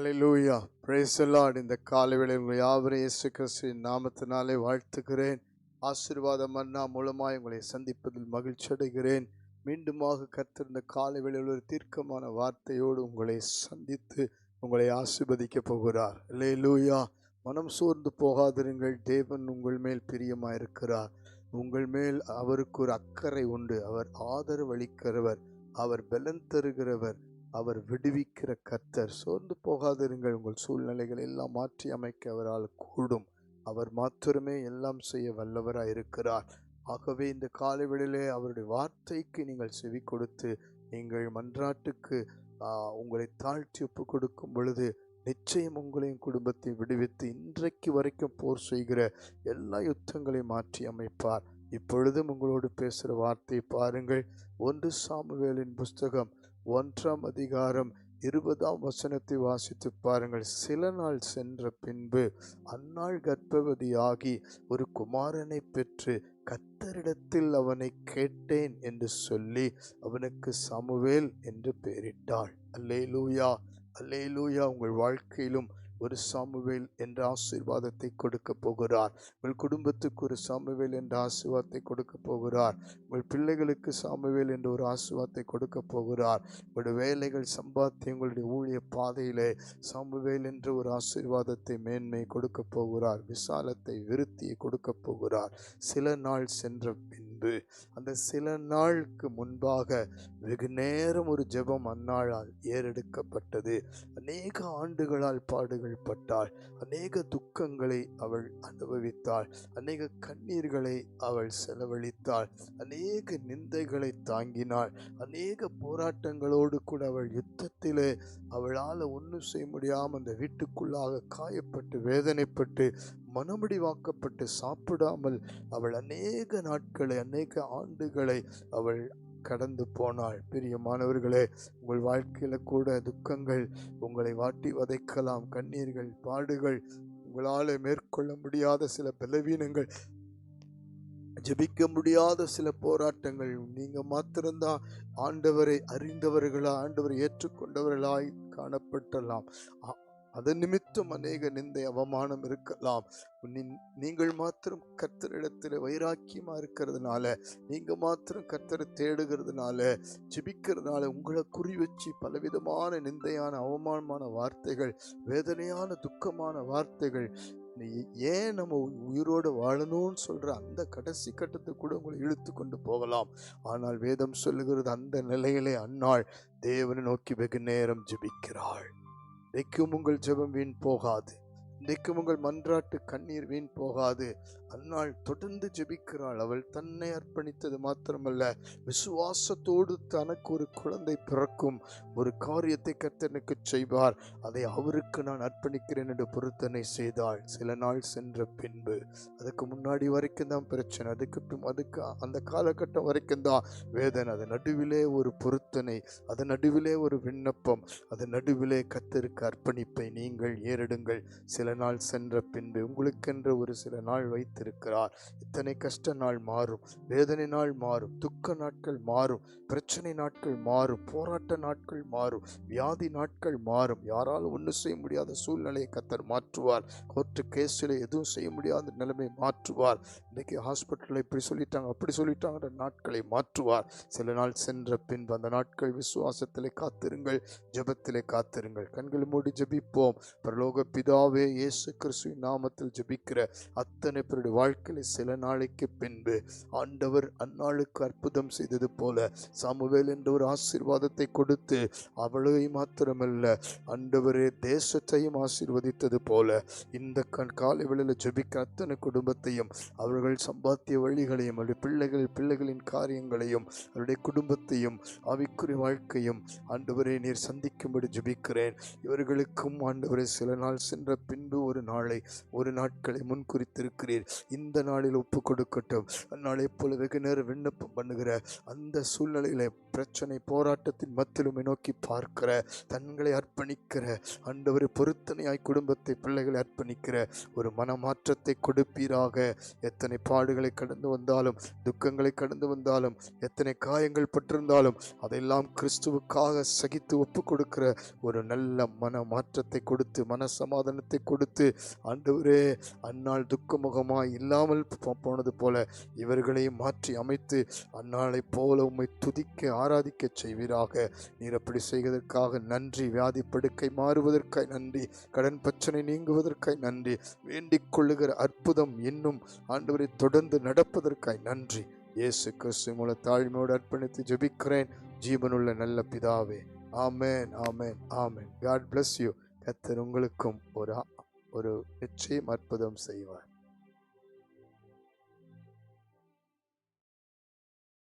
ஹalleluya பிரேசலாட் இந்த காலை வேளையில் உங்களை இயேசு கிறிஸ்துவின் நாமத்தினாலே வாழ்த்துகிறேன். ஆசீர்வாதம் அண்ணா மூலமாக உங்களை சந்திப்பதில் மகிழ்ச்சி அடைகிறேன். மீண்டுமாக கத்திருந்த இந்த காலை வேளையில் ஒரு தீர்க்கமான வார்த்தையோடு உங்களை சந்தித்து உங்களை ஆசிர்வதிக்கப் போகிறார். ஹalleluya மனம் சோர்ந்து போகாதிருங்கள். தேவன் உங்கள் மேல் பிரியமாயிருக்கிறார். உங்கள் மேல் அவருக்கு ஒரு அக்கறை உண்டு. அவர் ஆதரவு அளிக்கிறவர் அவர் பலன் தருகிறவர். அவர் விடுவிக்கிற கர்த்தர் சோர்ந்து போகாதிருங்கள். உங்கள் சூழ்நிலைகளை எல்லாம் மாற்றி அமைக்க அவரால் கூடும். அவர் மாத்திரமே எல்லாம் செய்ய வல்லவராக இருக்கிறார். ஆகவே இந்த காலை அவருடைய வார்த்தைக்கு நீங்கள் செவி கொடுத்து நீங்கள் மன்றாட்டுக்கு உங்களை தாழ்த்தி ஒப்பு கொடுக்கும் பொழுது நிச்சயம் உங்களையும் குடும்பத்தை விடுவித்து இன்றைக்கு வரைக்கும் போர் செய்கிற எல்லா யுத்தங்களையும் மாற்றி அமைப்பார். இப்பொழுதும் உங்களோடு பேசுகிற வார்த்தையை பாருங்கள். ஒன்று சாமுவேலின் புஸ்தகம் ஒன்றாம் அதிகாரம் இருபதாம் வசனத்தை வாசித்து பாருங்கள். சில நாள் சென்ற பின்பு அந்நாள் கர்ப்பவதியாகி ஒரு குமாரனை பெற்று கத்தரிடத்தில் அவனை கேட்டேன் என்று சொல்லி அவனுக்கு சமுவேல் என்று பெயரிட்டாள். அல்லேலூயா அல்லேலூயா உங்கள் வாழ்க்கையிலும் ஒரு சாமுவேல் என்ற ஆசீர்வாதத்தை கொடுக்க போகிறார். உங்கள் குடும்பத்துக்கு ஒரு சாமுவேல் என்ற ஆசீர்வாதத்தை கொடுக்க போகிறார். உங்கள் பிள்ளைகளுக்கு சாமுவேல் என்ற ஒரு ஆசீர்வாதத்தை கொடுக்க போகிறார். உங்களுடைய வேலைகள் சம்பாத்தியம் உங்களுடைய ஊழிய பாதையிலே சாமுவேல் என்ற ஒரு ஆசீர்வாதத்தை மேன்மை கொடுக்க போகிறார். விசாலத்தை விருத்தியை கொடுக்க போகிறார். சில நாள் சென்ற முன்பு அந்த சில நாளுக்கு முன்பாக வெகு நேரம் ஒரு ஜெபம் அந்நாளால் ஏறெடுக்கப்பட்டது. அநேக ஆண்டுகளால் பாடுகள் பட்டாள். அநேக துக்கங்களை அவள் அனுபவித்தாள். அநேக கண்ணீர்களை அவள் செலவழித்தாள். அநேக நிந்தைகளை தாங்கினாள். அநேக போராட்டங்களோடு கூட அவள் யுத்தத்திலே அவளால் ஒன்றும் செய்ய முடியாமல் அந்த வீட்டுக்குள்ளாக காயப்பட்டு வேதனைப்பட்டு மனமுடிவாக்கப்பட்டு சாப்பிடாமல் அவள் அநேக நாட்களை அநேக ஆண்டுகளை அவள் கடந்து போனாள். பிரியமானவர்களே உங்கள் வாழ்க்கையில் கூட துக்கங்கள் உங்களை வாட்டி வதைக்கலாம். கண்ணீர்கள் பாடுகள் உங்களால் மேற்கொள்ள முடியாத சில பலவீனங்கள் ஜெபிக்க முடியாத சில போராட்டங்கள். நீங்கள் மாத்திரம்தான் ஆண்டவரை அறிந்தவர்களா ஆண்டவரை ஏற்றுக்கொண்டவர்களாய் காணப்பட்டலாம் அது அதன் நிமித்தம் அநேக நிந்தை அவமானம் இருக்கலாம். நீங்கள் மாத்திரம் கர்த்தரிடத்தில் வைராக்கியமா இருக்கிறதுனால நீங்க மாத்திரம் கர்த்தரை தேடுகிறதுனால ஜெபிக்கிறதுனால உங்களை குறி வச்சு பலவிதமான நிந்தையான அவமானமான வார்த்தைகள் வேதனையான துக்கமான வார்த்தைகள் நீ ஏன் நம்ம உயிரோடு வாழணும்னு சொல்கிற அந்த கடைசி கட்டத்தை கூட உங்களை இழுத்து கொண்டு போகலாம். ஆனால் வேதம் சொல்லுகிறது அந்த நிலையிலே அன்னாள் தேவனை நோக்கி வெகு நேரம் ஜெபிக்கிறாள். இன்றைக்கும் உங்கள் ஜெபம் வீண் போகாது. இன்றைக்கும் உங்கள் மன்றாட்டு கண்ணீர் வீண் போகாது. அன்னாள் தொடர்ந்து ஜெபிக்கிறாள். அவள் தன்னை அர்ப்பணித்தது மாத்திரமல்ல விசுவாசத்தோடு தனக்கு ஒரு குழந்தை பிறக்கும் ஒரு காரியத்தை கர்த்தனுக்கு செய்வார். அதை அவருக்கு நான் அர்ப்பணிக்கிறேன் என்று பொருத்தனை செய்தாள். சில நாள் சென்ற பின்பு அதுக்கு முன்னாடி வரைக்கும் தான் பிரச்சனை. அதுக்கு அதுக்கு அந்த காலகட்டம் வரைக்கும் தான் வேதனை. அது நடுவிலே ஒரு பொருத்தனை அது நடுவிலே ஒரு விண்ணப்பம் அது நடுவிலே கத்தருக்கு அர்ப்பணிப்பை நீங்கள் ஏறிடுங்கள். சில நாள் சென்ற பின்பு உங்களுக்கென்ற ஒரு சில நாள் வைத்து வைத்திருக்கிறார் இத்தனை கஷ்ட நாள் மாறும். வேதனை நாள் மாறும். துக்க நாட்கள் மாறும். பிரச்சனை நாட்கள் மாறும். போராட்ட நாட்கள் மாறும். வியாதி நாட்கள் மாறும். யாராலும் ஒன்றும் செய்ய முடியாத சூழ்நிலையை கத்தர் மாற்றுவார். கோர்ட்டு கேஸில் எதுவும் செய்ய முடியாத நிலைமை மாற்றுவார். இன்னைக்கு ஹாஸ்பிட்டலில் இப்படி சொல்லிட்டாங்க அப்படி சொல்லிட்டாங்கிற நாட்களை மாற்றுவார். சில நாள் சென்ற பின்பு அந்த நாட்கள் விசுவாசத்திலே காத்திருங்கள் ஜபத்திலே காத்திருங்கள். கண்கள் மூடி ஜெபிப்போம். பிரலோக பிதாவே இயேசு கிறிஸ்துவின் நாமத்தில் ஜெபிக்கிற அத்தனை பேருடைய வாழ்க்கையில் சில நாளைக்கு பின்பு ஆண்டவர் அந்நாளுக்கு அற்புதம் செய்தது போல சாமுவேல் என்ற ஒரு ஆசீர்வாதத்தை கொடுத்து அவளை மாத்திரமல்ல ஆண்டவரே தேசத்தையும் ஆசீர்வதித்தது போல இந்த கண் காலை வேளையில் ஜெபிக்க அத்தனை குடும்பத்தையும் அவர்கள் சம்பாத்திய வழிகளையும் அவருடைய பிள்ளைகள் பிள்ளைகளின் காரியங்களையும் அவருடைய குடும்பத்தையும் அவிக்குறி வாழ்க்கையும் ஆண்டவரை நீர் சந்திக்கும்படி ஜெபிக்கிறேன். இவர்களுக்கும் ஆண்டவரை சில நாள் சென்ற பின்பு ஒரு நாளை ஒரு நாட்களை முன்குறித்திருக்கிறீர். இந்த நாளில் ஒப்பு கொடுக்கட்டும் அந்நாளை போல வெகு நேரம் விண்ணப்பம் பண்ணுகிற அந்த சூழ்நிலையில பிரச்சனை போராட்டத்தின் மத்திலுமை நோக்கி பார்க்கிற தங்களை அர்ப்பணிக்கிற ஆண்டவரை பொருத்தனையாய் குடும்பத்தை பிள்ளைகளை அர்ப்பணிக்கிற ஒரு மனமாற்றத்தை கொடுப்பீராக. எத்தனை பாடுகளை கடந்து வந்தாலும் துக்கங்களை கடந்து வந்தாலும் எத்தனை காயங்கள் பட்டிருந்தாலும் அதெல்லாம் கிறிஸ்துவுக்காக சகித்து ஒப்பு கொடுக்கிற ஒரு நல்ல மன மாற்றத்தை கொடுத்து மன சமாதானத்தை கொடுத்து ஆண்டவரே அந்நாள் துக்கமுகமாய் இல்லாமல் போனது போல இவர்களையும் மாற்றி அமைத்து அந்நாளைப் போல உம்மை துதிக்க ஆராதிக்க செய்வீராக. நீர் அப்படி செய்வதற்காக நன்றி. வியாதி படுக்கை மாறுவதற்காய் நன்றி. கடன் பிரச்சனை நீங்குவதற்காய் நன்றி. வேண்டிக் கொள்ளுகிற அற்புதம் இன்னும் ஆண்டவரை தொடர்ந்து நடப்பதற்காய் நன்றி. இயேசு கிறிஸ்து மூல தாழ்மையோடு அர்ப்பணித்து ஜெபிக்கிறேன். ஜீவனுள்ள நல்ல பிதாவே. ஆமேன் ஆமேன் ஆமேன். காட் பிளஸ் யூ கத்தர் உங்களுக்கும் ஒரு ஒரு நிச்சயம் அற்புதம் செய்வார்.